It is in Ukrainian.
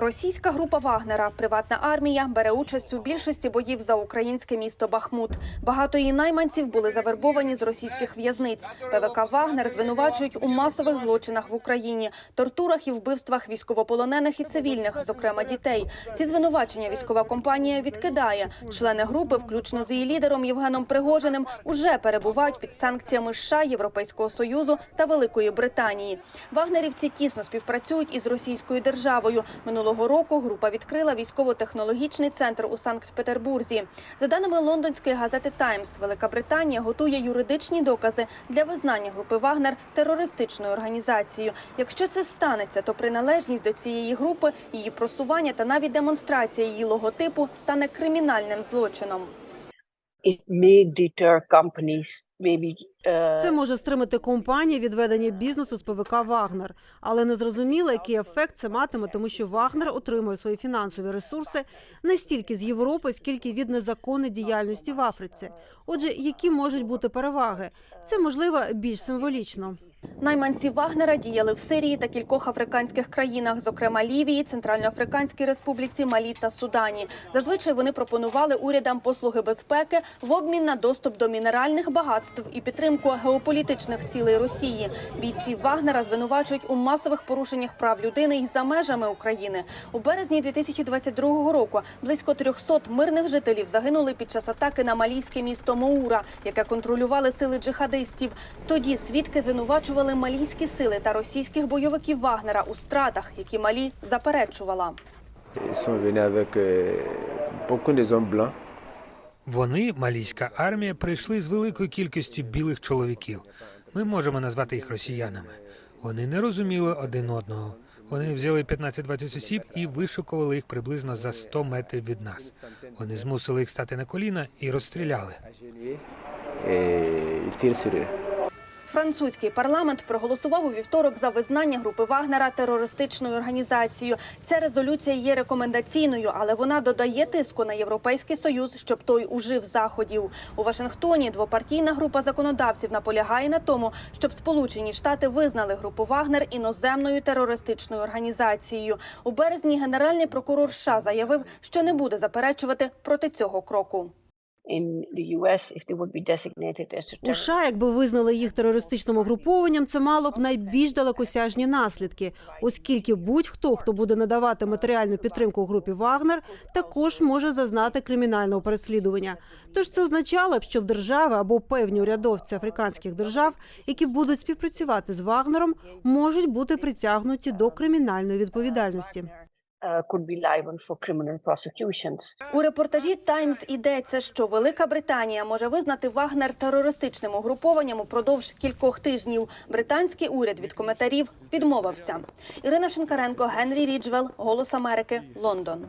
Російська група Вагнера, приватна армія, бере участь у більшості боїв за українське місто Бахмут. Багато її найманців були завербовані з російських в'язниць. ПВК Вагнер звинувачують у масових злочинах в Україні, тортурах і вбивствах військовополонених і цивільних, зокрема дітей. Ці звинувачення військова компанія відкидає. Члени групи, включно з її лідером Євгеном Пригожиним, уже перебувають під санкціями США, Європейського союзу та Великої Британії. Вагнерівці тісно співпрацюють із російською державою. Минулого року група відкрила військово-технологічний центр у Санкт-Петербурзі. За даними лондонської газети Таймс, Велика Британія готує юридичні докази для визнання групи Вагнер терористичною організацією. Якщо це станеться, то приналежність до цієї групи, її просування та навіть демонстрація її логотипу стане кримінальним злочином. Це може стримати компанії від ведення бізнесу з ПВК Вагнер, але не зрозуміло, який ефект це матиме, тому що Вагнер отримує свої фінансові ресурси не стільки з Європи, скільки від незаконної діяльності в Африці. Отже, які можуть бути переваги? Це можливо більш символічно. Найманці Вагнера діяли в Сирії та кількох африканських країнах, зокрема Лівії, Центральноафриканській Республіці, Малі та Судані. Зазвичай вони пропонували урядам послуги безпеки в обмін на доступ до мінеральних багатств і підтримку геополітичних цілей Росії. Бійці Вагнера звинувачують у масових порушеннях прав людини і за межами України. У березні 2022 року близько 300 мирних жителів загинули під час атаки на малійське місто Моура, яке контролювали сили джихадистів. Тоді свідки звинувачували малійські сили та російських бойовиків Вагнера у стратах, які Малі заперечувала. Euh. Вони, малійська армія, прийшли з великою кількістю білих чоловіків. Ми можемо назвати їх росіянами. Вони не розуміли один одного. Вони взяли 15-20 осіб і вишукували їх приблизно за 100 метрів від нас. Вони змусили їх стати на коліна і розстріляли. Французький парламент проголосував у вівторок за визнання групи Вагнера терористичною організацією. Ця резолюція є рекомендаційною, але вона додає тиску на європейський союз, щоб той ужив заходів. У Вашингтоні двопартійна група законодавців наполягає на тому, щоб Сполучені Штати визнали групу Вагнер іноземною терористичною організацією. У березні генеральний прокурор США заявив, що не буде заперечувати проти цього кроку. У. США, якби визнали їх терористичним угрупованням, це мало б найбільш далекосяжні наслідки, оскільки будь-хто, хто буде надавати матеріальну підтримку групі Вагнер, також може зазнати кримінального переслідування. Тож це означало б, що держави або певні урядовці африканських держав, які будуть співпрацювати з Вагнером, можуть бути притягнуті до кримінальної відповідальності. Uh, could be liable. У репортажі Таймс йдеться, що Велика Британія може визнати Вагнер терористичним угрупованням упродовж кількох тижнів. Британський уряд від коментарів відмовився. Ірина Шинкаренко, Генрі Ріджвел, Голос Америки, Лондон.